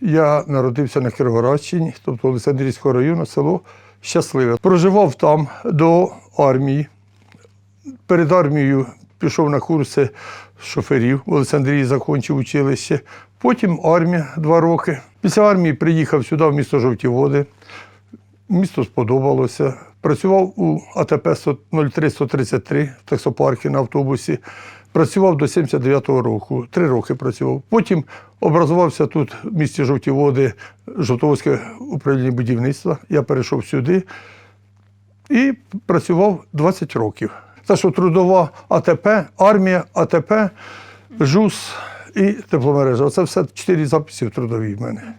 Я народився на Кіровоградщині, тобто Олександрійського району, село Щасливе. Проживав там до армії. Перед армією пішов на курси шоферів. В Олександрії закінчив училище. Потім армія два роки. Після армії приїхав сюди, в місто Жовті Води. Місто сподобалося. Працював у АТП 03133 в таксопаркі на автобусі. Працював до 79-го року. Три роки працював. Потім образувався тут в місті Жовті Води, Жовтоводське управління будівництва. Я перейшов сюди і працював 20 років. Це що трудова АТП, армія, АТП, ЖУС і тепломережа. Це все чотири записи в трудовій в мене.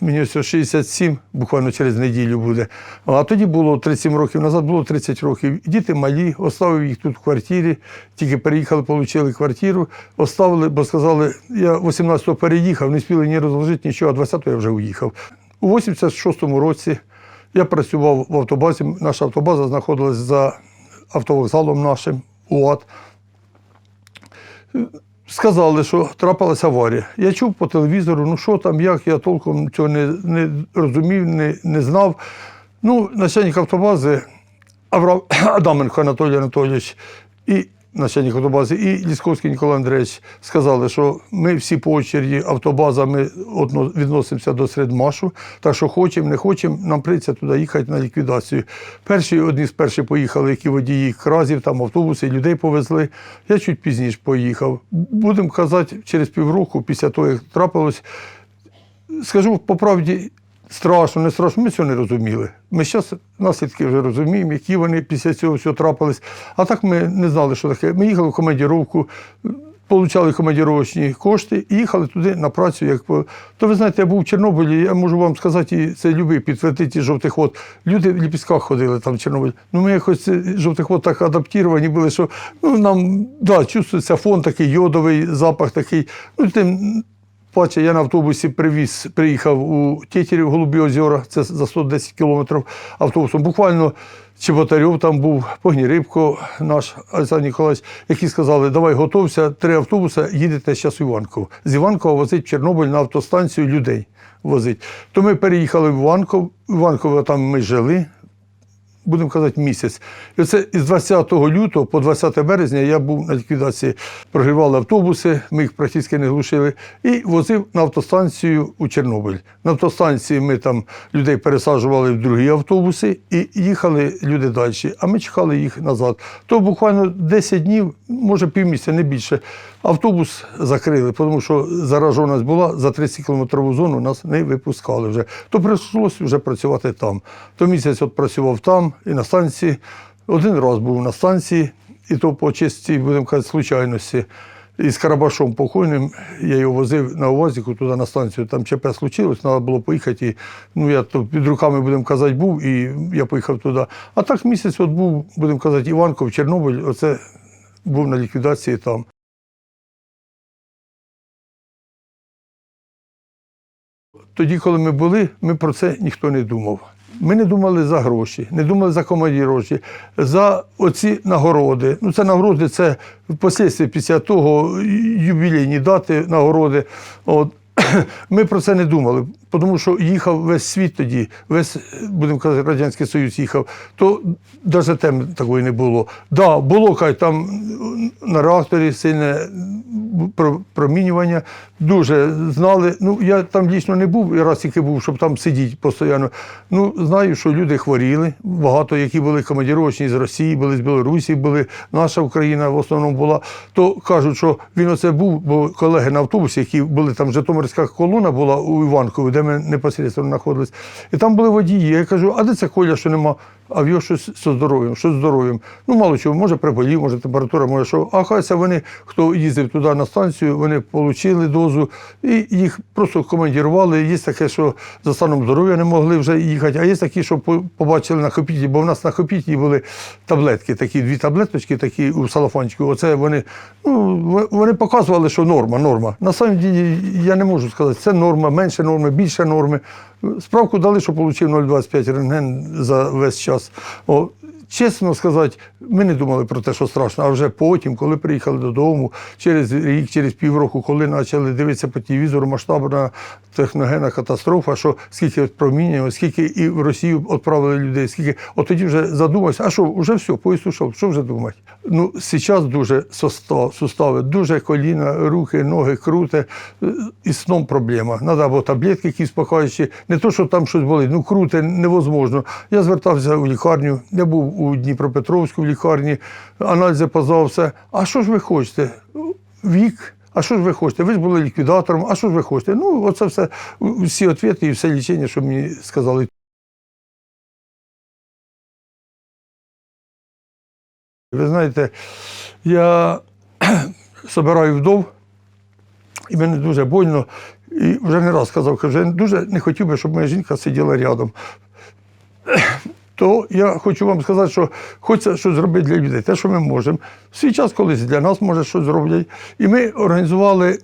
Мені ось 67, буквально через неділю буде. А тоді було 37 років назад, було 30 років. Діти малі, оставив їх тут в квартирі, тільки переїхали, отримали квартиру, оставили, бо сказали, я 18-го переїхав, не спіли ні розложити нічого, а 20-го я вже уїхав. У 86-му році я працював в автобазі. Наша автобаза знаходилась за автовокзалом нашим УАТ. Сказали, що трапилася аварія. Я чув по телевізору, ну що там, як, я толком цього не, не розумів, не, не знав. Ну, начальник автобази Авраам Адаменко Анатолій Анатолійович і начальник автобази, і Лісковський Ніколай Андрійович сказали, що ми всі по очереді автобаза, ми відносимося до середмашу, так що хочемо, не хочемо, нам прийдеться туди їхати на ліквідацію. Перші, одні з перших поїхали, які водії кразів, там автобуси, людей повезли. Я чуть пізніше поїхав. Будемо казати, через півроку, після того, як трапилось, скажу по правді, страшно, не страшно, ми цього не розуміли. Ми зараз наслідки вже розуміємо, які вони після цього всього трапились. А так ми не знали, що таке. Ми їхали в командіровку, получали командіровочні кошти і їхали туди на працю. Як. То ви знаєте, я був в Чорнобилі, я можу вам сказати, і це любий підтвердити жовтих вод. Люди в ліпістках ходили там в Чорнобилі. Ну ми якось жовтих вод так адаптовані були, що ну, нам да, чувствується фон такий йодовий, запах такий. Ну, тим, Паче, я на автобусі привіз, приїхав у Тєтєрів, Голубі озера, це за 110 кілометрів автобусом. Буквально Чеботарьов там був, Погнірибко, наш Олександр Ніколаївич, які сказали, давай готовся, три автобуси, їдете зараз в Іванков. З Іванкова возить Чорнобиль на автостанцію людей возить. То ми переїхали в Іванков, Іванково там ми жили, будемо казати, місяць. І оце із 20 лютого по 20 березня я був на ліквідації. Прогрівали автобуси, ми їх практично не глушили, і возив на автостанцію у Чорнобиль. На автостанції ми там людей пересаджували в другі автобуси і їхали люди далі, а ми чекали їх назад. То буквально 10 днів, може півмісяця, не більше. Автобус закрили, тому що зараженість була за 30 кілометрову зону, нас не випускали вже. То прийшлося вже працювати там. То місяць от працював там і на станції. Один раз був на станції, і то по чистій, будемо казати, случайності. Із Карабашом покойним я його возив на УАЗіку туди на станцію. Там ЧП случилось, треба було поїхати. І, ну, я то під руками, будемо казати, був, і я поїхав туди. А так місяць от був, будемо казати, Іванков, Чорнобиль, оце був на ліквідації там. Тоді, коли ми були, ми про це ніхто не думав. Ми не думали за гроші, не думали за командіровки, за оці нагороди. Ну, це нагороди, це впоследстві після того ювілейні дати нагороди. От. Ми про це не думали, тому що їхав весь світ тоді, весь, будемо казати, Радянський Союз їхав, то навіть тем такої не було. Так, да, було кай, там на реакторі сильне промінювання, дуже знали. Ну, я там дійсно не був, і раз тільки був, щоб там сидіти постійно. Ну, знаю, що люди хворіли, багато, які були командіровочні з Росії, були з Білорусі, були наша Україна в основному була. То кажуть, що він оце був, бо колеги на автобусі, які були там Житомирська колона була у Іванкові, де ми непосередньо знаходились. І там були водії. Я кажу, а де це Коля, що нема? А в його щось зі здоров'ям, що з здоров'ям. Ну, мало чого, може приболів, може температура, може що. А хай вони, хто їздив туди на станцію, вони отримали дозу і їх просто командірували. Є таке, що за станом здоров'я не могли вже їхати, а є такі, що побачили на хопіті, бо в нас на хопіті були таблетки, такі дві таблеточки, такі у салафанчику. Оце вони, ну, вони показували, що норма, норма. На самом ділі я не можу сказати, це норма, менше норми, більше норми. Справку дали, що отримав 0,25 рентген за весь час. О, чесно сказати, ми не думали про те, що страшно. А вже потім, коли приїхали додому, через рік, через півроку, коли почали дивитися по телевізору, масштабна техногенна катастрофа, що скільки проміння, скільки і в Росію відправили людей, скільки. От тоді вже задумався, а що, вже все, поїзд ушов, що вже думати? Ну, зараз дуже сустав, сустави, дуже коліна, руки, ноги круте, і сном проблема. Треба або таблетки якісь спокаючі, не то, що там щось болить, ну круте, невозможно. Я звертався у лікарню, я був у Дніпропетровську в лікарні, аналізи поздав все. А що ж ви хочете? Вік. А що ж ви хочете? Ви ж були ліквідатором, а що ж ви хочете? Ну, оце все, всі відповіді і все лічення, що мені сказали. Ви знаєте, я собираю вдов, і мені дуже больно. І вже не раз сказав, що дуже не хотів би, щоб моя жінка сиділа рядом. То я хочу вам сказати, що хочеться щось зробити для людей, те, що ми можемо. В свій час колись для нас може щось зроблять. І ми організували,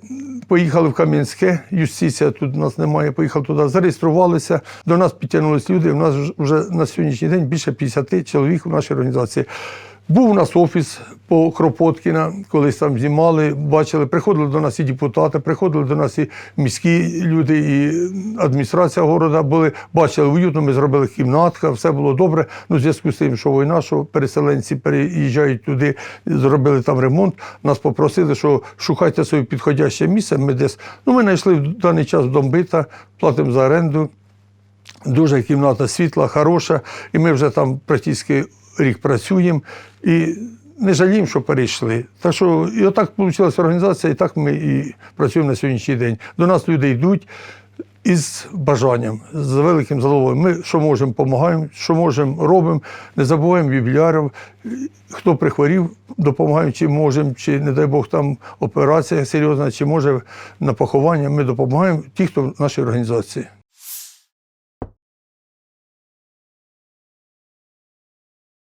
поїхали в Кам'янське, юстиція тут у нас немає, поїхали туди, зареєструвалися. До нас підтягнулися люди. У нас вже на сьогоднішній день більше 50 чоловік у нашій організації. Був у нас офіс по Кропоткіна, колись там знімали, бачили, приходили до нас і депутати, приходили до нас і міські люди, і адміністрація города були, бачили уютно, ми зробили кімнатка, все було добре. Ну, в зв'язку з тим, що війна, що переселенці переїжджають туди, зробили там ремонт. Нас попросили, що шукайте собі підходяще місце. Ми десь, ну, ми знайшли в даний час домбита, платимо за оренду. Дуже кімната світла, хороша, і ми вже там практично рік працюємо і не жаліємо, що перейшли. Так що і отак вийшла організація, і так ми і працюємо на сьогоднішній день. До нас люди йдуть із бажанням, з великим задоволенням. Ми що можемо, допомагаємо, що можемо, робимо. Не забуваємо юбілярів. Хто прихворів, допомагаємо, чи можемо, чи, не дай Бог, там операція серйозна, чи може на поховання. Ми допомагаємо ті, хто в нашій організації.